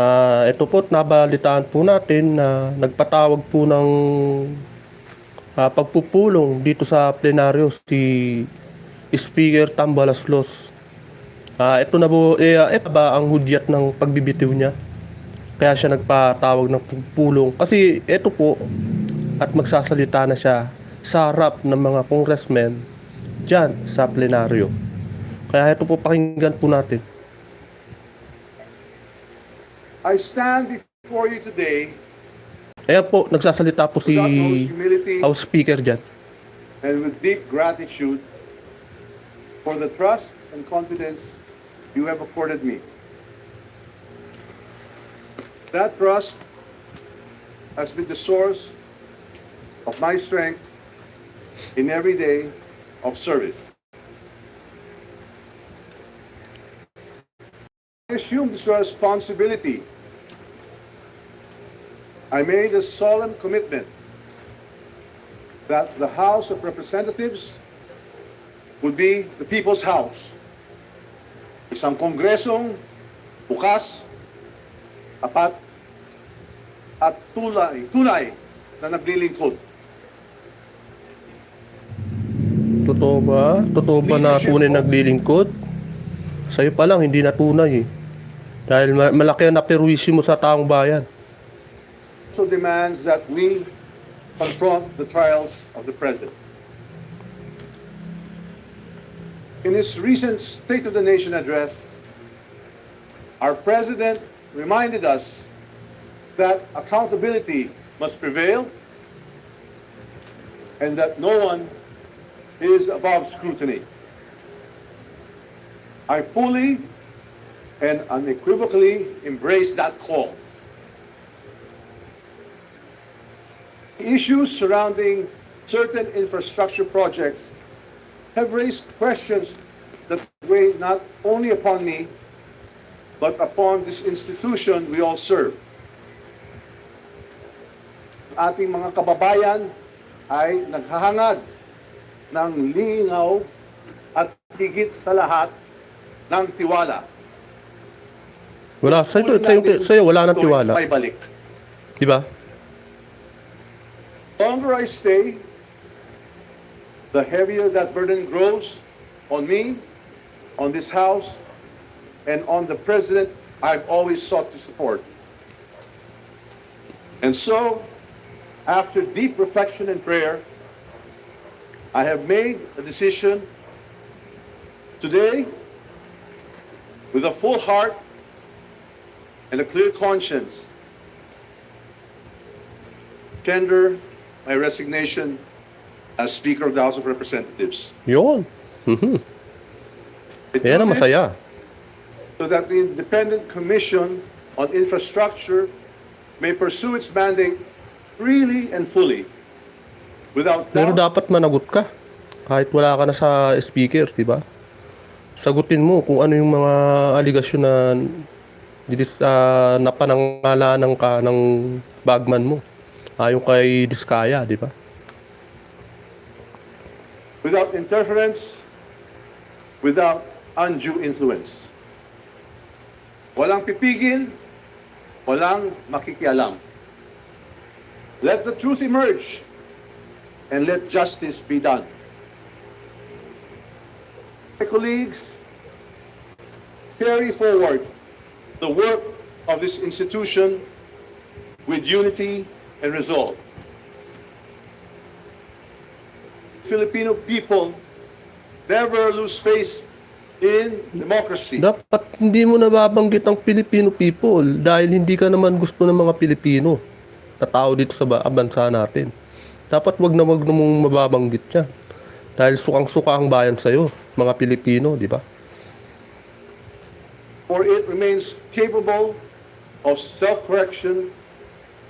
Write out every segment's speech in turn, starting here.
Ah, ito po, nabalitaan po natin na nagpatawag po ng ah, pagpupulong dito sa plenaryo si Speaker Tambalaslos. Ah, ito na po, eh, ito ba ang hudyat ng pagbibitiw niya? Kaya siya nagpatawag ng pulong. Kasi ito po, at magsasalita na siya sa harap ng mga congressmen dyan sa plenaryo. Kaya ito po, pakinggan po natin. I stand before you today Ayan po, nagsasalita po si humility House Speaker dyan. and with deep gratitude for the trust and confidence you have accorded me. That trust has been the source of my strength in every day of service. I assume this responsibility. I made a solemn commitment that the House of Representatives would be the people's house. Isang kongresong bukas, apat, at tulay, tunay na naglilingkod. Totoo ba? Totoo ba na tunay naglilingkod? Sa'yo pa lang, hindi na tunay eh. Dahil ma- malaki ang naperwisyo mo sa taong bayan. Also demands that we confront the trials of the President. In his recent State of the Nation address, our President reminded us that accountability must prevail and that no one is above scrutiny. I fully and unequivocally embrace that call. Issues surrounding certain infrastructure projects have raised questions that weigh not only upon me, but upon this institution we all serve. Ating mga kababayan ay naghahangad ng linaw at higit sa lahat ng tiwala. Wala, sa'yo, sa'yo, sa'yo wala nang tiwala. May balik. Di ba? Longer I stay, the heavier that burden grows on me, on this house, and on the president I've always sought to support. And so, after deep reflection and prayer, I have made a decision today with a full heart and a clear conscience tender my resignation as Speaker of the House of Representatives. Yun. Mhm. Do Yan ang masaya. So that the Independent Commission on Infrastructure may pursue its mandate freely and fully without Pero doubt dapat managot ka. Kahit wala ka na sa speaker, di ba? Sagutin mo kung ano yung mga aligasyon na didis, uh, napanangalanan ka ng bagman mo. Ayon kay Diskaya, di ba? without interference, without undue influence. Walang pipigil, walang makikialam. Let the truth emerge and let justice be done. My colleagues, carry forward the work of this institution with unity and resolve. Filipino people never lose faith in democracy. Dapat hindi mo nababanggit ang Filipino people dahil hindi ka naman gusto ng mga Pilipino na tao dito sa ba- bansa natin. Dapat wag na wag na mong mababanggit yan. Dahil sukang-suka ang bayan sa'yo, mga Pilipino, di ba? for it remains capable of self-correction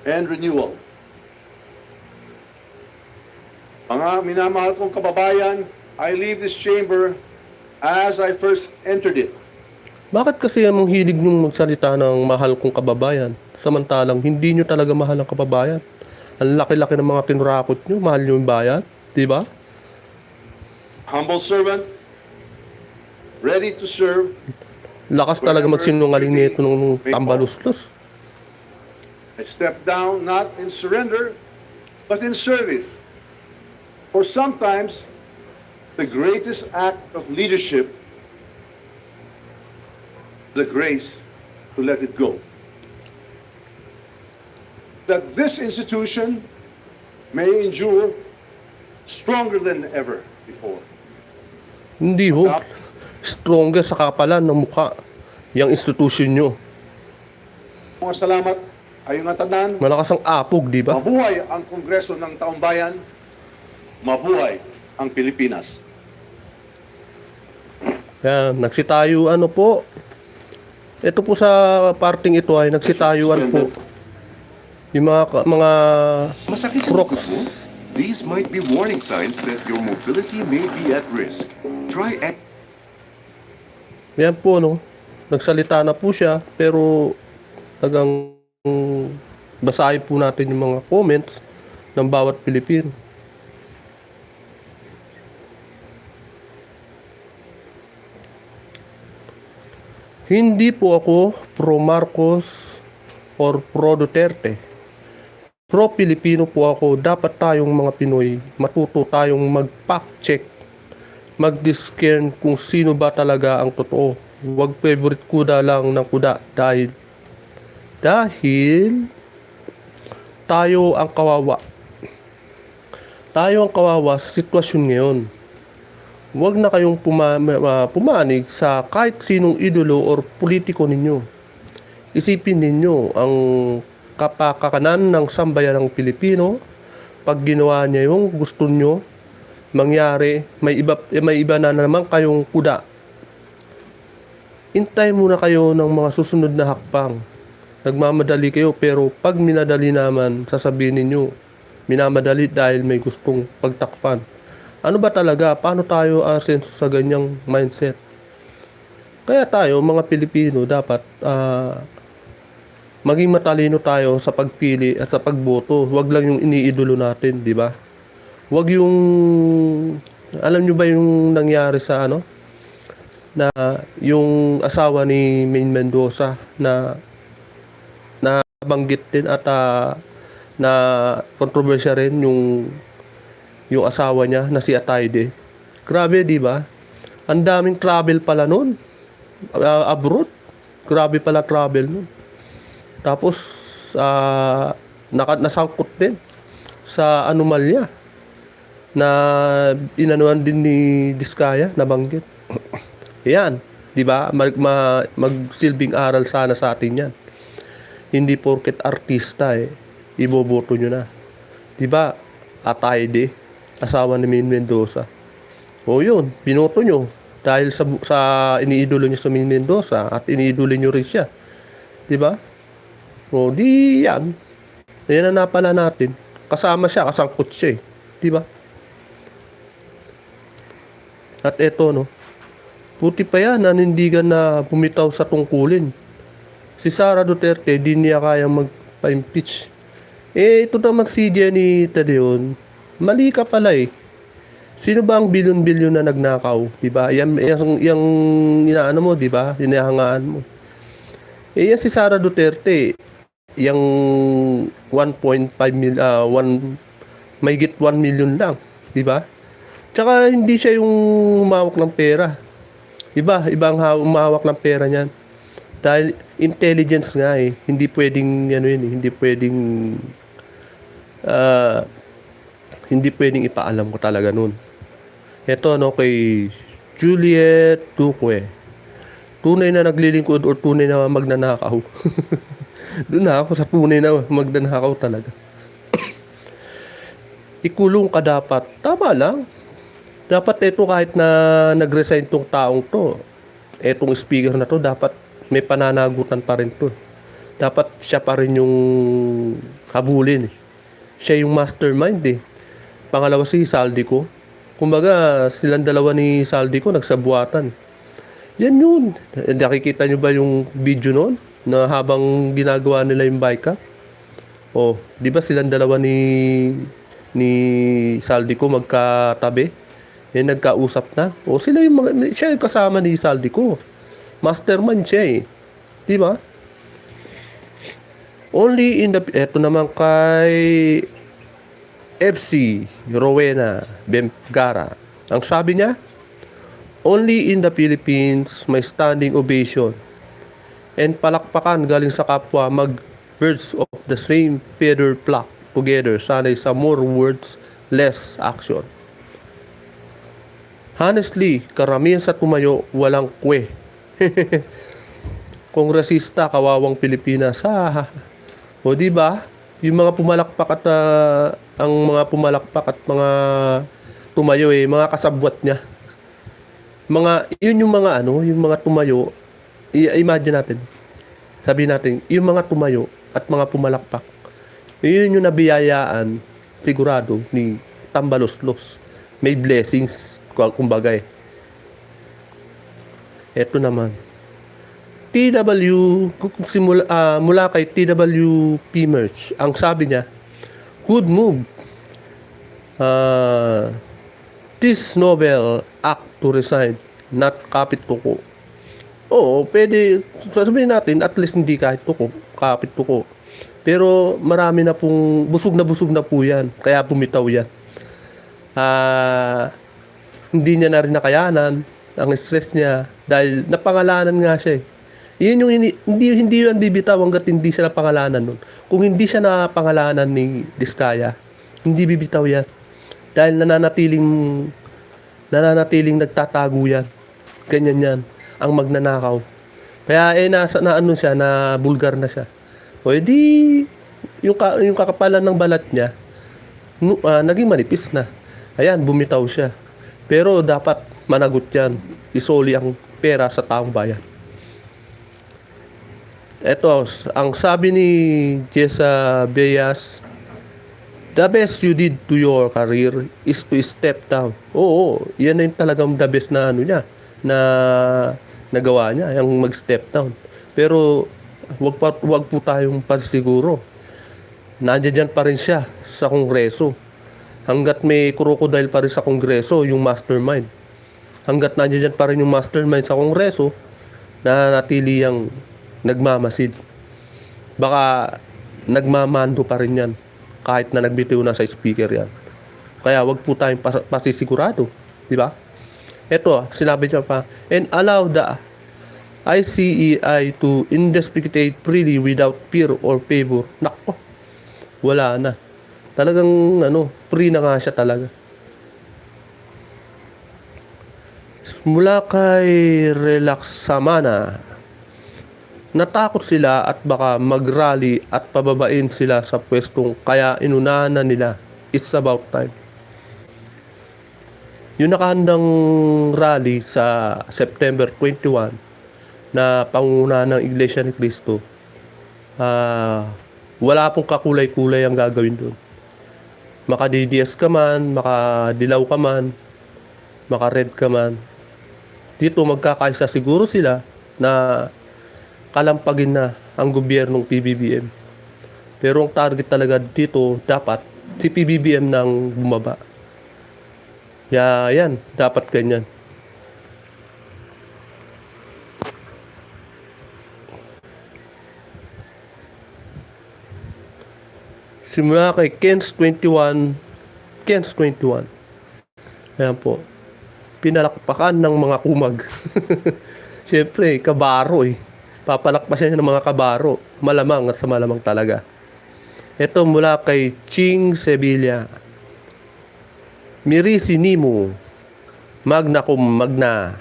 and renewal. Mga minamahal kong kababayan, I leave this chamber as I first entered it. Bakit kasi ang hilig nyo magsalita ng mahal kong kababayan? Samantalang hindi nyo talaga mahal ang kababayan. Ang laki-laki ng mga kinurakot nyo, mahal nyo yung bayan, di ba? Humble servant, ready to serve Lakas talaga magsinungaling nito nung tambalustos. I step down not in surrender, but in service. Or sometimes, the greatest act of leadership, the grace to let it go. That this institution may endure stronger than ever before. Hindi ho. Stronger sa kapalan ng mukha. Yung institution nyo. Mga salamat, ayong natanan, Malakas ang apog, di ba? Mabuhay ang Kongreso ng Taong Bayan. Mabuhay ang Pilipinas. Yan, nagsitayo ano po. Ito po sa parting ito ay nagsitayuan po. Yung mga ka- mga Masakit ang Crocs. mo? These might be warning signs that your mobility may be at risk. Try at yan po no. Nagsalita na po siya pero tagang basahin po natin yung mga comments ng bawat Pilipino. Hindi po ako pro Marcos or pro Duterte. Pro Pilipino po ako. Dapat tayong mga Pinoy matuto tayong mag-fact check mag-discern kung sino ba talaga ang totoo. Huwag favorite kuda lang ng kuda dahil dahil tayo ang kawawa. Tayo ang kawawa sa sitwasyon ngayon. Huwag na kayong puma- ma- pumanig sa kahit sinong idolo or politiko ninyo. Isipin ninyo ang kapakakanan ng sambayan ng Pilipino pag ginawa niya yung gusto nyo mangyari, may iba, may iba na naman kayong kuda. Intay muna kayo ng mga susunod na hakbang. Nagmamadali kayo pero pag minadali naman, sasabihin ninyo, minamadali dahil may gustong pagtakpan. Ano ba talaga? Paano tayo asenso sa ganyang mindset? Kaya tayo, mga Pilipino, dapat ah, maging matalino tayo sa pagpili at sa pagboto. Huwag lang yung iniidolo natin, di ba? Huwag yung alam nyo ba yung nangyari sa ano na yung asawa ni Main Mendoza na na banggit din at ah, na kontrobersya rin yung yung asawa niya na si Ataide. Grabe, di ba? Ang daming travel pala noon. Ah, abroad. Grabe pala travel noon. Tapos ah naka, nasangkot din sa anomalya na inanuan din ni Diskaya nabanggit. Yan, 'di ba? Mag, ma- magsilbing aral sana sa atin 'yan. Hindi porket artista eh iboboto nyo na. 'Di ba? Atayde, asawa ni Min Mendoza. O yun, binoto nyo dahil sa sa iniidolo nyo sa Min Mendoza at iniidolo nyo rin siya. 'Di ba? O di yan. Yan na pala natin. Kasama siya, kasangkot siya eh. 'Di ba? At eto no, puti pa yan, nanindigan na bumitaw sa tungkulin. Si Sara Duterte, di niya kaya magpa-impeach. Eh, ito naman si Jenny Tadeon, mali ka pala eh. Sino ba ang bilyon-bilyon na nagnakaw? Di ba? Yan, yung, yung inaano mo, di ba? Hinahangaan mo. Eh, yan si Sara Duterte, yung 1.5 mil, ah, 1, may git 1 million lang. Di ba? Tsaka hindi siya yung humawak ng pera. Iba, iba ang ha- humawak ng pera niyan. Dahil intelligence nga eh. Hindi pwedeng ano yun eh, hindi pwedeng ah, hindi pwedeng ipaalam ko talaga nun. Ito ano kay Juliet Duque. Tunay na naglilingkod o tunay na magnanakaw. Doon na ako sa tunay na magnanakaw talaga. Ikulong ka dapat. Tama lang. Dapat ito kahit na nag-resign tong taong to, etong speaker na to, dapat may pananagutan pa rin to. Dapat siya pa rin yung habulin. Siya yung mastermind eh. Pangalawa si Saldico. Kumbaga, silang dalawa ni Saldico nagsabuatan. Yan yun. Nakikita nyo ba yung video noon? Na habang ginagawa nila yung bike up? Oh, di ba silang dalawa ni ni Saldico magkatabi? Eh, nagkausap na. O sila yung siya yung kasama ni Saldico. Mastermind siya eh. Di ba? Only in the... Eto naman kay FC Rowena Bemgara. Ang sabi niya, Only in the Philippines may standing ovation and palakpakan galing sa kapwa mag birds of the same feather flock together sanay sa more words, less action. Honestly, karamihan sa tumayo walang kwe. Kongresista, kawawang Pilipinas. Ha, o di ba? Yung mga pumalakpak at ah, ang mga pumalakpak at mga tumayo eh, mga kasabwat niya. Mga yun yung mga ano, yung mga tumayo. I-imagine natin. Sabi natin, yung mga tumayo at mga pumalakpak. Yun yung nabiyayaan sigurado ni Tambaloslos. May blessings kumbaga eh. Ito naman. TW, simula, ah, mula kay TWP Merch, ang sabi niya, good move. Ah, this novel act to resign, not kapit tuko. Oo, pwede, sasabihin natin, at least hindi kahit tuko, kapit tuko. Pero marami na pong, busog na busog na po yan, kaya bumitaw yan. Ah, hindi niya na rin nakayanan ang stress niya dahil napangalanan nga siya eh. Yun yung hindi hindi yan bibitaw hangga't hindi siya napangalanan nun. Kung hindi siya napangalanan ni Diskaya, hindi bibitaw yan. Dahil nananatiling nananatiling nagtatago yan. Ganyan yan ang magnanakaw. Kaya eh nasa na ano siya na bulgar na siya. O edi yung ka, yung kakapalan ng balat niya nu, ah, naging manipis na. Ayan, bumitaw siya. Pero dapat managot yan. Isoli ang pera sa taong bayan. Ito, ang sabi ni Jessa Beyas, the best you did to your career is to step down. Oo, yan na yung talagang the best na ano niya, na nagawa niya, yung mag-step down. Pero, wag, pa, wag po tayong pasisiguro. Nandiyan dyan pa rin siya sa kongreso. Hanggat may crocodile pa rin sa kongreso, yung mastermind. Hanggat nandiyan pa rin yung mastermind sa kongreso, nananatili yung nagmamasid. Baka nagmamando pa rin yan kahit na nagbitiw na sa speaker yan. Kaya wag po tayong pas- pasisigurado. Di ba? Ito, sinabi niya pa, and allow the ICEI to investigate freely without fear or favor. Nako, wala na. Talagang ano, free na nga siya talaga. Mula kay Relax Samana, natakot sila at baka mag-rally at pababain sila sa pwestong kaya inunahan na nila. It's about time. Yung nakahandang rally sa September 21 na panguna ng Iglesia ni Cristo, ah, wala pong kakulay-kulay ang gagawin doon. Maka-DDS ka man, maka-dilaw ka man, maka-red ka man. Dito magkakaisa siguro sila na kalampagin na ang gobyernong PBBM. Pero ang target talaga dito dapat si PBBM nang bumaba. Ya, yan, dapat ganyan. Simula kay Kens 21, Kens 21. Ayan po. Pinalakpakan ng mga kumag. Siyempre, kabaro eh papalakpasan siya ng mga kabaro. Malamang at sa malamang talaga. Ito mula kay Ching Sevilla. Mirisi Nimo. Magna cum magna.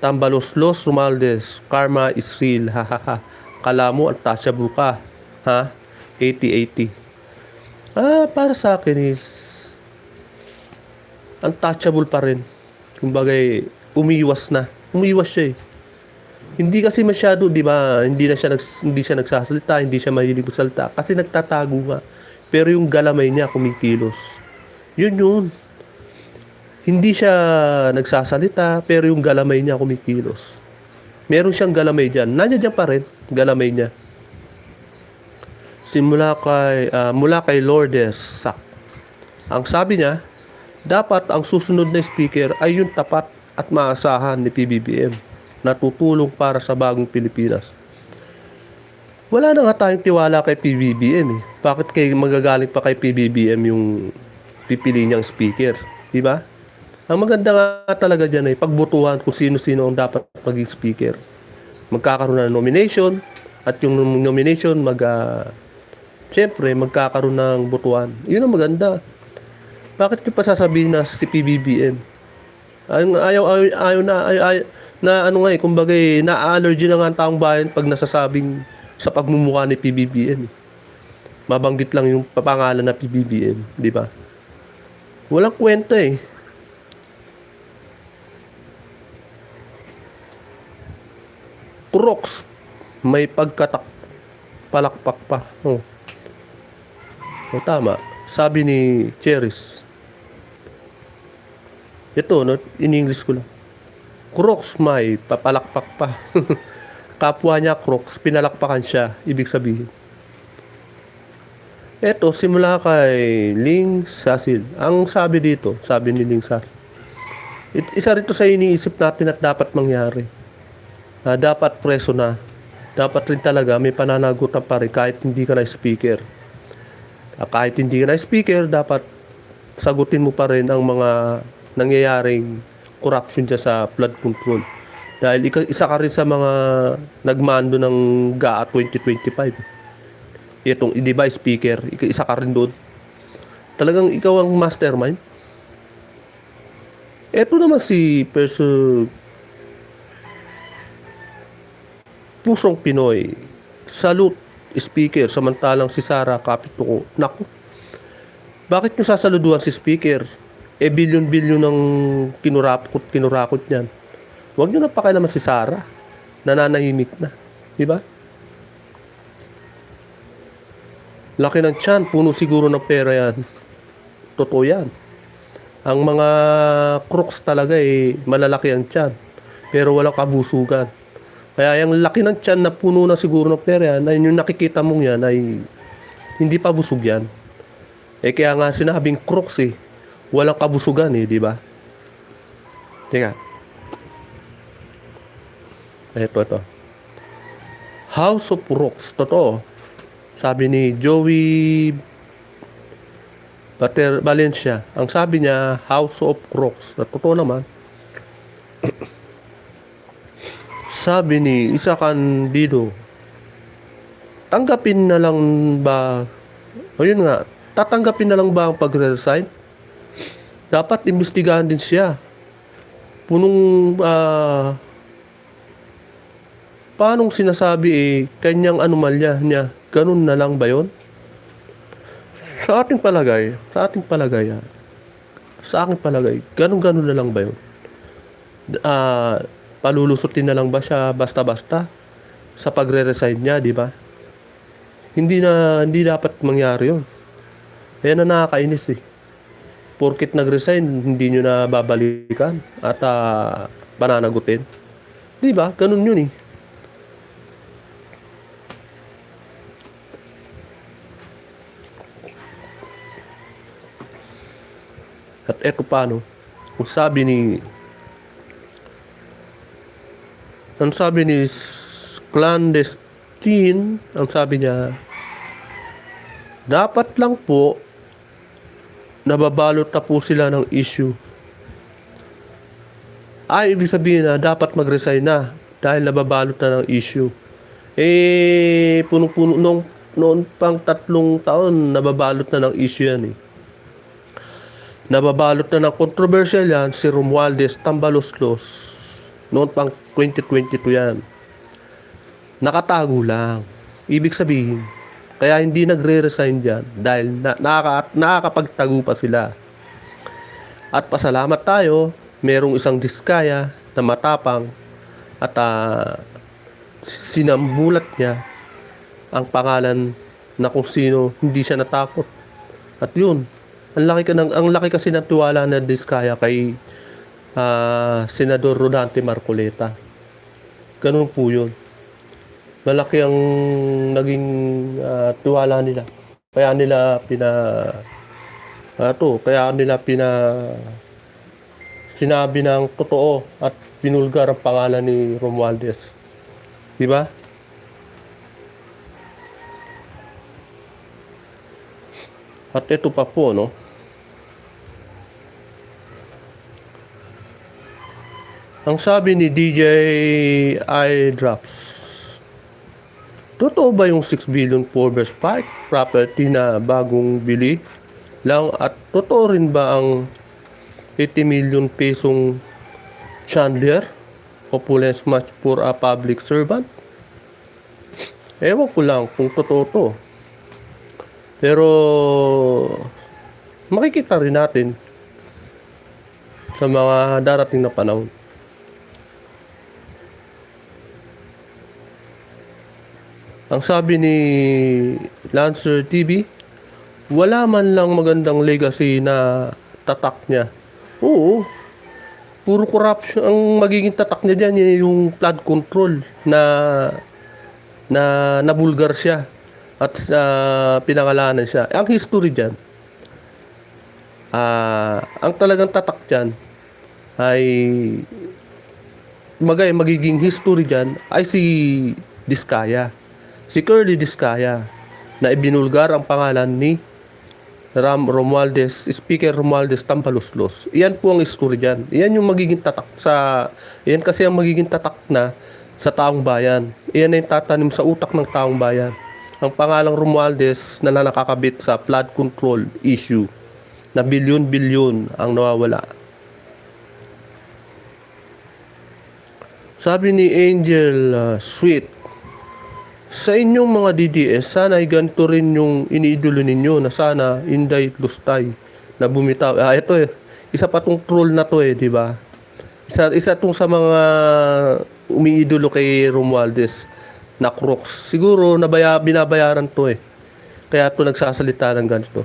Tambaloslos Romaldes. Karma is real. Ha ha ha. Kala mo untouchable ka. Ha? 80-80. Ah, para sa akin is untouchable pa rin. Kumbagay, umiwas na. Umiwas siya eh. Hindi kasi masyado, 'di ba? Hindi na siya nags, hindi siya nagsasalita, hindi siya mahilig magsalita kasi nagtatago nga. Pero yung galamay niya kumikilos. Yun yun. Hindi siya nagsasalita, pero yung galamay niya kumikilos. Meron siyang galamay diyan. Nandiyan diyan pa rin, galamay niya. Simula kay ah, mula kay Lourdes Sak. Ang sabi niya, dapat ang susunod na speaker ay yung tapat at maasahan ni PBBM na tutulong para sa bagong Pilipinas. Wala na nga tayong tiwala kay PBBM eh. Bakit kay magagaling pa kay PBBM yung pipili niyang speaker? Di ba? Ang maganda nga talaga dyan ay pagbutuhan kung sino-sino ang dapat maging speaker. Magkakaroon ng nomination at yung nom- nomination mag ah, Siyempre, magkakaroon ng butuan. Yun ang maganda. Bakit ko pa sasabihin na si PBBM? Ayaw, ayaw, ayaw, ayaw na, ayaw, ayaw, na ano nga eh, kumbaga eh, na-allergy na nga ang taong bayan pag nasasabing sa pagmumukha ni PBBM. Mabanggit lang yung papangalan na PBBM, di ba? Walang kwenta eh. Crocs, may pagkatak palakpak pa. Oh. O tama. Sabi ni Cheris. Ito, no, in English ko lang. Crocs may papalakpak pa. Kapwa niya Crocs, pinalakpakan siya. Ibig sabihin. Ito, simula kay Ling Sasil. Ang sabi dito, sabi ni Ling Sasil. It, isa rito sa iniisip natin at dapat mangyari. Na dapat preso na. Dapat rin talaga may pananagutan pa rin kahit hindi ka na speaker. Ah, kahit hindi ka na speaker, dapat sagutin mo pa rin ang mga nangyayaring corruption dyan sa flood control. Dahil isa ka rin sa mga nagmando ng GAA 2025. Itong, di ba, speaker, isa ka rin doon. Talagang ikaw ang mastermind. Eto naman si Perso Pusong Pinoy. Salute, speaker. Samantalang si Sara Kapituko. Naku. Bakit nyo sasaluduhan si speaker? E bilyon-bilyon ng kinurakot, kinurakot niyan. Huwag nyo na pakialaman si Sara. Nananahimik na. Di ba? Laki ng tiyan. Puno siguro ng pera yan. Totoo yan. Ang mga crooks talaga eh, malalaki ang tiyan. Pero walang kabusugan. Kaya yung laki ng tiyan na puno na siguro ng pera yan, ay yung nakikita mong yan ay hindi pa busog yan. Eh kaya nga sinabing crooks eh, walang kabusugan eh, di ba? Teka. Ito, ito. House of Rocks. Totoo. Sabi ni Joey Bater Valencia. Ang sabi niya, House of Rocks. Totoo naman. sabi ni Isa Candido, tanggapin na lang ba, o yun nga, tatanggapin na lang ba ang pag-resign? Dapat imbestigahan din siya. Punong, ah, paanong sinasabi eh, kanyang anomalya niya, ganun na lang ba yon? Sa ating palagay, sa ating palagay, ah, sa aking palagay, ganun-ganun na lang ba yun? Ah, palulusutin na lang ba siya basta-basta sa pagre-resign niya, di ba? Hindi na hindi dapat mangyari 'yon. Kaya na nakakainis eh. Porkit nag-resign, hindi nyo na babalikan at ah, pananagutin. Di ba? Ganun yun eh. At eto paano, kung sabi ni ang sabi ni clandestine, ang sabi niya, dapat lang po nababalot na po sila ng issue. Ay, ibig sabihin na dapat mag-resign na dahil nababalot na ng issue. Eh, punong-puno, noong, noon pang tatlong taon, nababalot na ng issue yan eh. Nababalot na ng controversial yan si Romualdez Tambaloslos. Noon pang 2022 yan. Nakatago lang. Ibig sabihin, kaya hindi nagre-resign dyan dahil na, nakaka, nakakapagtago pa sila. At pasalamat tayo, merong isang diskaya na matapang at ah, sinambulat niya ang pangalan na kung sino hindi siya natakot. At yun, ang laki, ka ng, ang laki kasi ng tiwala na diskaya kay ah, Senador Rodante Marcoleta. Ganun po yun malaki ang naging uh, tiwala nila. Kaya nila pina ah, ato, kaya nila pina sinabi ng totoo at pinulgar ang pangalan ni Romualdez. 'Di ba? At ito pa po, no? Ang sabi ni DJ Eye Drops, totoo ba yung 6 billion Forbes Park property na bagong bili lang at totoo rin ba ang 80 million pesong Chandler opulence match for a public servant? Ewan ko lang kung totoo to. Pero makikita rin natin sa mga darating na panahon. Ang sabi ni Lancer TV, wala man lang magandang legacy na tatak niya. Oo, puro corruption ang magiging tatak niya diyan yung flood control na na nabulgar siya at sa pinangalanan siya. Ang history diyan ah ang talagang tatak diyan ay magay magiging history diyan ay si Diskaya. Si Curly Diskaya na ibinulgar ang pangalan ni Ram Romualdez, Speaker Romualdez Tampaluslos. Iyan po ang history dyan. Iyan yung magiging tatak sa... Iyan kasi ang magiging tatak na sa taong bayan. Iyan na yung tatanim sa utak ng taong bayan. Ang pangalang Romualdez na nakakabit sa flood control issue na bilyon-bilyon ang nawawala. Sabi ni Angel uh, Sweet, sa inyong mga DDS, sana ay ganito rin yung iniidolo ninyo na sana Inday Lustay na bumitaw. Ah, ito eh. Isa pa tong troll na to eh, di ba? Isa, isa tong sa mga umiidolo kay Romualdez na crooks. Siguro nabaya, binabayaran to eh. Kaya to nagsasalita ng ganito.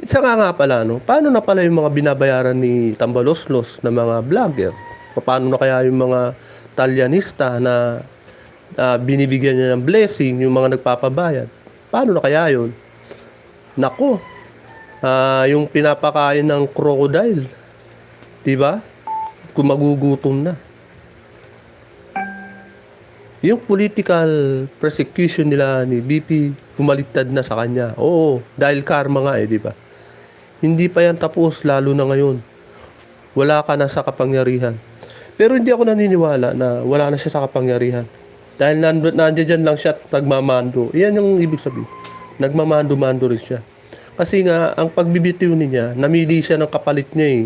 Isa nga nga pala, no? Paano na pala yung mga binabayaran ni Tambaloslos na mga vlogger? Paano na kaya yung mga talyanista na ah, binibigyan niya ng blessing yung mga nagpapabayad? Paano na kaya yun? Nako, ah, yung pinapakain ng crocodile, di ba? Kung magugutom na. Yung political persecution nila ni BP, humaliktad na sa kanya. Oo, dahil karma nga eh, di ba? Hindi pa yan tapos, lalo na ngayon. Wala ka na sa kapangyarihan. Pero hindi ako naniniwala na wala na siya sa kapangyarihan. Dahil nand- nandiyan lang siya at nagmamando. Iyan yung ibig sabihin. Nagmamando-mando rin siya. Kasi nga, ang pagbibitiw niya, namili siya ng kapalit niya eh.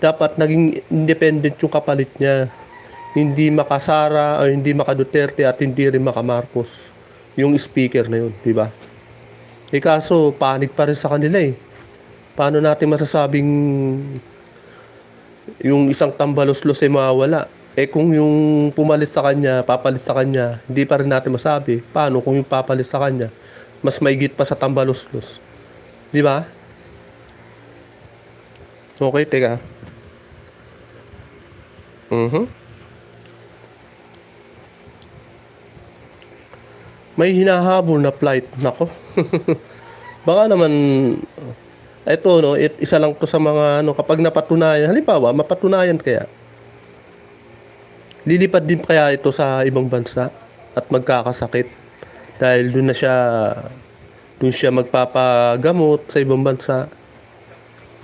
Dapat naging independent yung kapalit niya. Hindi makasara o hindi makaduterte at hindi rin makamarcos. Yung speaker na yun, di ba? Eh kaso, panig pa rin sa kanila eh. Paano natin masasabing yung isang tambaloslos ay mawawala? Eh kung yung pumalis sa kanya, papalis sa kanya, hindi pa rin natin masabi. Paano kung yung papalis sa kanya, mas maigit pa sa tambaloslos? Di ba? Okay, teka. Mhm. May hinahabol na flight. Nako. Baka naman ito no, it, isa lang to sa mga ano kapag napatunayan, halimbawa mapatunayan kaya lilipad din kaya ito sa ibang bansa at magkakasakit dahil doon na siya doon siya magpapagamot sa ibang bansa.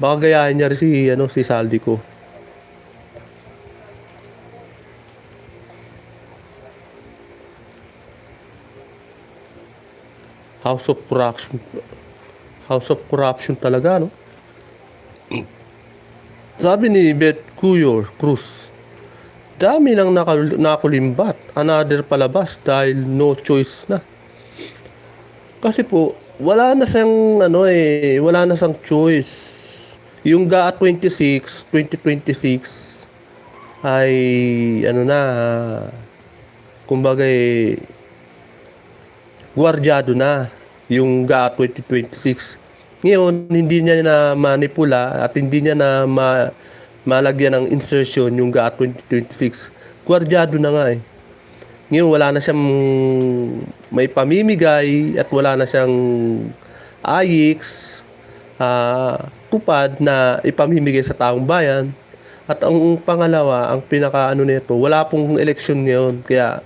Baka gayahin niya rin si ano si Saldico. House of Corruption. House of Corruption talaga, no? Sabi ni Beth Cuyor Cruz, dami nang nakulimbat, another palabas dahil no choice na. Kasi po, wala na siyang, ano eh, wala na siyang choice. Yung GA 26, 2026, ay, ano na, kumbaga eh, gwardyado na yung GA 2026. Ngayon, hindi niya na manipula at hindi niya na ma malagyan ng insertion yung GA 2026. Gwardyado na nga eh. Ngayon, wala na siyang may pamimigay at wala na siyang AIX, ah, tupad na ipamimigay sa taong bayan. At ang pangalawa, ang pinaka ano nito, wala pong eleksyon ngayon. Kaya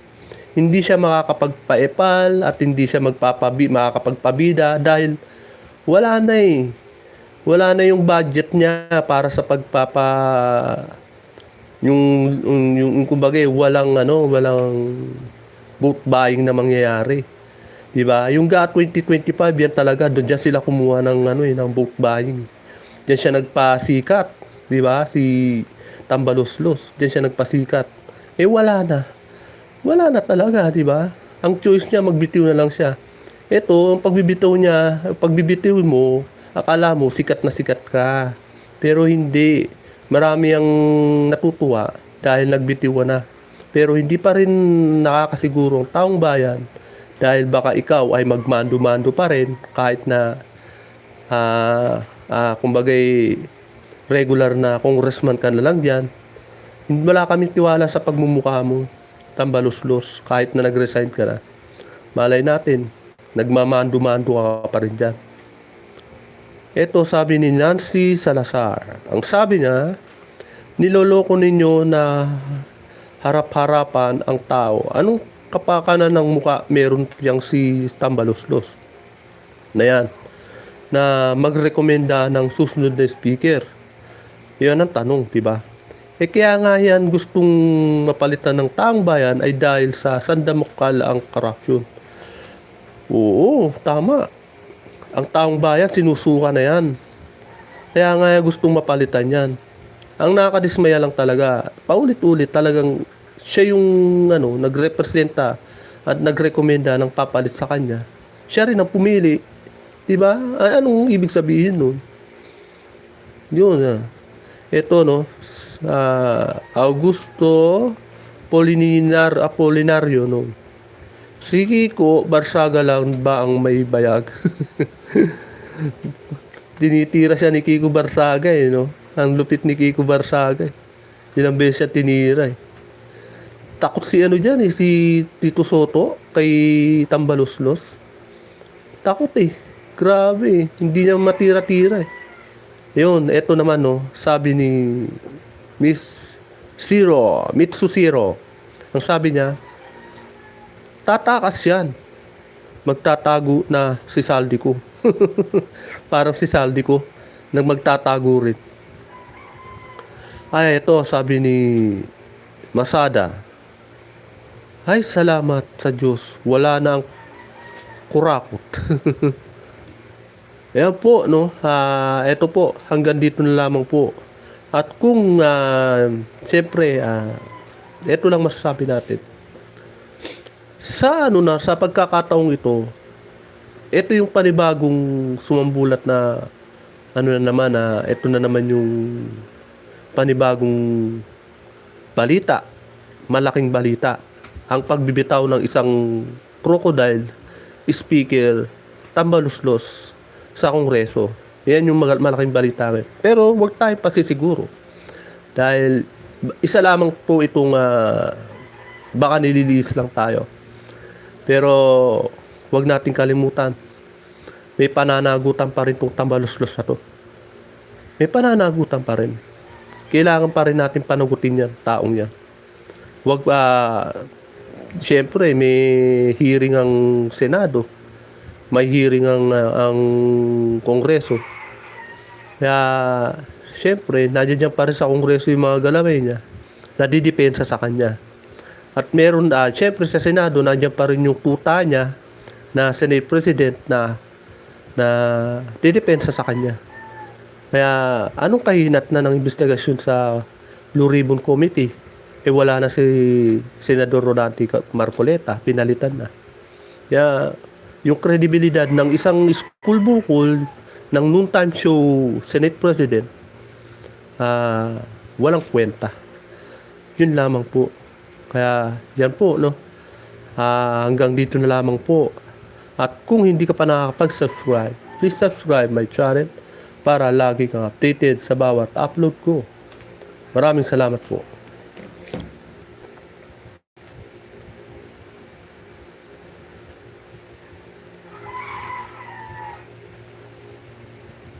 hindi siya makakapagpaepal at hindi siya magpapabi, makakapagpabida dahil wala na eh. Wala na yung budget niya para sa pagpapa yung yung, yung, yung kumbaga walang ano, walang vote buying na mangyayari. 'Di ba? Yung GAT 2025 yan talaga doon diyan sila kumuha ng ano eh, ng vote buying. Diyan siya nagpasikat, 'di ba? Si Tambaloslos, diyan siya nagpasikat. Eh wala na. Wala na talaga, 'di ba? Ang choice niya magbitiw na lang siya. Ito, ang pagbibitaw niya, pagbibitiw mo, akala mo sikat na sikat ka. Pero hindi. Marami ang natutuwa dahil nagbitiw na. Pero hindi pa rin nakakasiguro ang taong bayan dahil baka ikaw ay magmando-mando pa rin kahit na ah ah kumbagay regular na congressman ka na lang. Hindi wala kami tiwala sa pagmumukha mo. Tambaluslos kahit na nag-resign ka na. Malay natin, nagmamando-mando ka pa rin dyan. Ito sabi ni Nancy Salazar. Ang sabi niya, niloloko ninyo na harap-harapan ang tao. Anong kapakanan ng muka meron yang si Tambaloslos? Na yan. Na magrekomenda ng susunod na speaker. Yan ang tanong, di ba? Eh kaya nga yan gustong mapalitan ng taong bayan ay dahil sa sandamukal ang corruption. Oo, tama. Ang taong bayan sinusuka na yan. Kaya nga gustong mapalitan yan. Ang nakakadismaya lang talaga, paulit-ulit talagang siya yung ano, nagrepresenta at nagrekomenda ng papalit sa kanya. Siya rin ang pumili. 'Di ba? Ay, anong ibig sabihin nun? Yun ah. Ito no, sa Augusto Polinar Apolinario no. Si Kiko Barsaga lang ba ang may bayag? Tinitira siya ni Kiko Barsaga eh no. Ang lupit ni Kiko Barsaga. Eh. Ilang beses siya tinira eh. Takot si ano dyan eh, si Tito Soto kay Tambaloslos. Takot eh. Grabe eh. Hindi niya matira-tira eh. Yun, eto naman no, sabi ni Miss Zero, Mitsu Zero. Ang sabi niya, tatakas yan. Magtatago na si Saldi ko. Parang si Saldi ko, nang magtatago rin. Ay, ito, sabi ni Masada. Ay, salamat sa Diyos. Wala na ang kurakot. Ayan po, no? Ah, ito po, hanggang dito na lamang po. At kung, uh, siyempre, ah, ito lang masasabi natin. Sa ano na, sa pagkakataong ito, ito yung panibagong sumambulat na ano na naman na ito na naman yung panibagong balita, malaking balita. Ang pagbibitaw ng isang crocodile speaker tambaluslos sa kongreso. Yan yung malaking balita. ngayon. Pero wag tayo pasisiguro. Dahil isa lamang po itong ah, baka nililis lang tayo. Pero wag nating kalimutan. May pananagutan pa rin itong tambaluslos na to. May pananagutan pa rin. Kailangan pa rin natin panagutin yan, taong yan. Wag, ah, siyempre, may hearing ang Senado. May hearing ang, ah, ang Kongreso. Kaya, siyempre, nandiyan pa rin sa Kongreso yung mga galawin niya. Nadidepensa sa kanya. At meron, ah, siyempre sa Senado, nandiyan pa rin yung tuta niya na Senate President na na didepensa sa kanya. Kaya anong kahinat na ng investigasyon sa Blue Ribbon Committee? Eh wala na si Senador Rodante Marcoleta, pinalitan na. Kaya yung kredibilidad ng isang school bukol ng noontime show Senate President, ah walang kwenta. Yun lamang po. Kaya yan po, no? Ah, hanggang dito na lamang po. At kung hindi ka pa nakakapag-subscribe, please subscribe my channel para lagi kang updated sa bawat upload ko. Maraming salamat po.